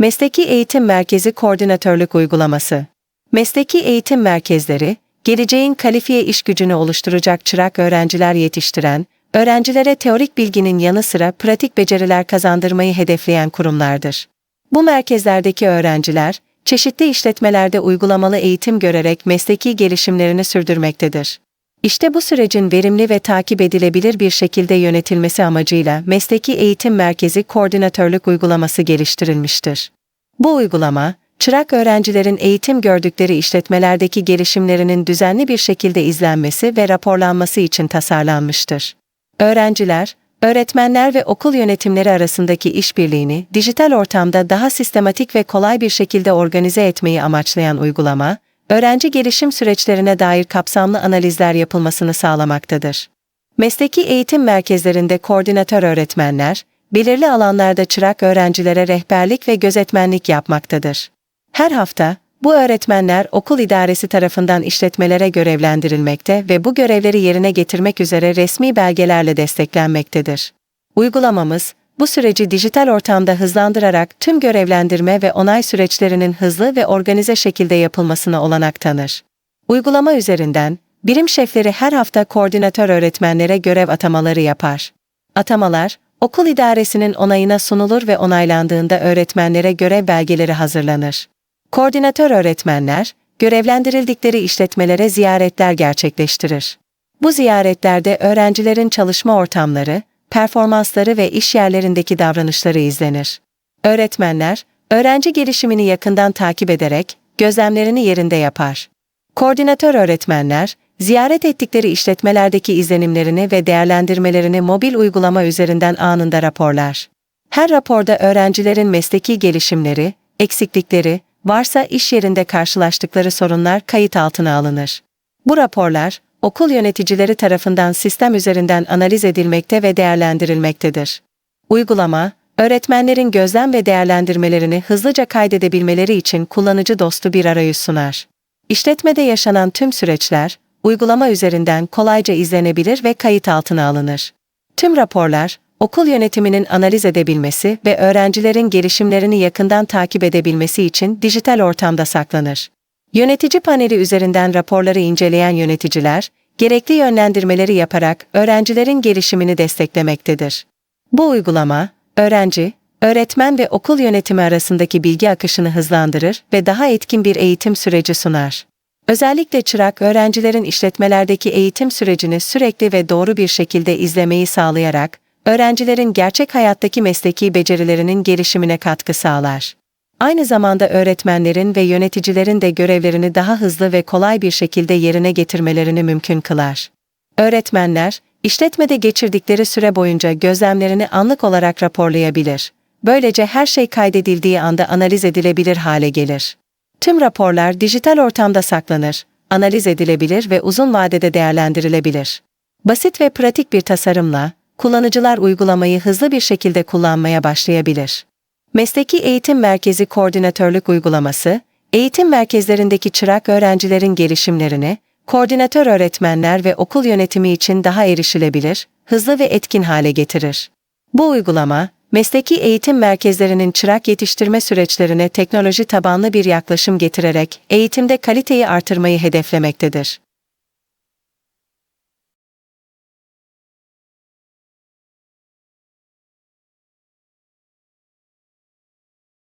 Mesleki Eğitim Merkezi Koordinatörlük Uygulaması Mesleki eğitim merkezleri, geleceğin kalifiye iş gücünü oluşturacak çırak öğrenciler yetiştiren, öğrencilere teorik bilginin yanı sıra pratik beceriler kazandırmayı hedefleyen kurumlardır. Bu merkezlerdeki öğrenciler, çeşitli işletmelerde uygulamalı eğitim görerek mesleki gelişimlerini sürdürmektedir. İşte bu sürecin verimli ve takip edilebilir bir şekilde yönetilmesi amacıyla Mesleki Eğitim Merkezi Koordinatörlük Uygulaması geliştirilmiştir. Bu uygulama, çırak öğrencilerin eğitim gördükleri işletmelerdeki gelişimlerinin düzenli bir şekilde izlenmesi ve raporlanması için tasarlanmıştır. Öğrenciler, öğretmenler ve okul yönetimleri arasındaki işbirliğini dijital ortamda daha sistematik ve kolay bir şekilde organize etmeyi amaçlayan uygulama, öğrenci gelişim süreçlerine dair kapsamlı analizler yapılmasını sağlamaktadır. Mesleki eğitim merkezlerinde koordinatör öğretmenler, belirli alanlarda çırak öğrencilere rehberlik ve gözetmenlik yapmaktadır. Her hafta, bu öğretmenler okul idaresi tarafından işletmelere görevlendirilmekte ve bu görevleri yerine getirmek üzere resmi belgelerle desteklenmektedir. Uygulamamız, bu süreci dijital ortamda hızlandırarak tüm görevlendirme ve onay süreçlerinin hızlı ve organize şekilde yapılmasına olanak tanır. Uygulama üzerinden, birim şefleri her hafta koordinatör öğretmenlere görev atamaları yapar. Atamalar, okul idaresinin onayına sunulur ve onaylandığında öğretmenlere görev belgeleri hazırlanır. Koordinatör öğretmenler, görevlendirildikleri işletmelere ziyaretler gerçekleştirir. Bu ziyaretlerde öğrencilerin çalışma ortamları, performansları ve iş yerlerindeki davranışları izlenir. Öğretmenler, öğrenci gelişimini yakından takip ederek gözlemlerini yerinde yapar. Koordinatör öğretmenler, ziyaret ettikleri işletmelerdeki izlenimlerini ve değerlendirmelerini mobil uygulama üzerinden anında raporlar. Her raporda öğrencilerin mesleki gelişimleri, eksiklikleri, varsa iş yerinde karşılaştıkları sorunlar kayıt altına alınır. Bu raporlar, okul yöneticileri tarafından sistem üzerinden analiz edilmekte ve değerlendirilmektedir. Uygulama, öğretmenlerin gözlem ve değerlendirmelerini hızlıca kaydedebilmeleri için kullanıcı dostu bir arayüz sunar. İşletmede yaşanan tüm süreçler, uygulama üzerinden kolayca izlenebilir ve kayıt altına alınır. Tüm raporlar, okul yönetiminin analiz edebilmesi ve öğrencilerin gelişimlerini yakından takip edebilmesi için dijital ortamda saklanır. Yönetici paneli üzerinden raporları inceleyen yöneticiler, gerekli yönlendirmeleri yaparak öğrencilerin gelişimini desteklemektedir. Bu uygulama, öğrenci, öğretmen ve okul yönetimi arasındaki bilgi akışını hızlandırır ve daha etkin bir eğitim süreci sunar. Özellikle çırak öğrencilerin işletmelerdeki eğitim sürecini sürekli ve doğru bir şekilde izlemeyi sağlayarak, öğrencilerin gerçek hayattaki mesleki becerilerinin gelişimine katkı sağlar. Aynı zamanda öğretmenlerin ve yöneticilerin de görevlerini daha hızlı ve kolay bir şekilde yerine getirmelerini mümkün kılar. Öğretmenler, işletmede geçirdikleri süre boyunca gözlemlerini anlık olarak raporlayabilir. Böylece her şey kaydedildiği anda analiz edilebilir hale gelir. Tüm raporlar dijital ortamda saklanır, analiz edilebilir ve uzun vadede değerlendirilebilir. Basit ve pratik bir tasarımla, kullanıcılar uygulamayı hızlı bir şekilde kullanmaya başlayabilir. Mesleki Eğitim Merkezi Koordinatörlük Uygulaması, eğitim merkezlerindeki çırak öğrencilerin gelişimlerini, koordinatör öğretmenler ve okul yönetimi için daha erişilebilir, hızlı ve etkin hale getirir. Bu uygulama, mesleki eğitim merkezlerinin çırak yetiştirme süreçlerine teknoloji tabanlı bir yaklaşım getirerek eğitimde kaliteyi artırmayı hedeflemektedir.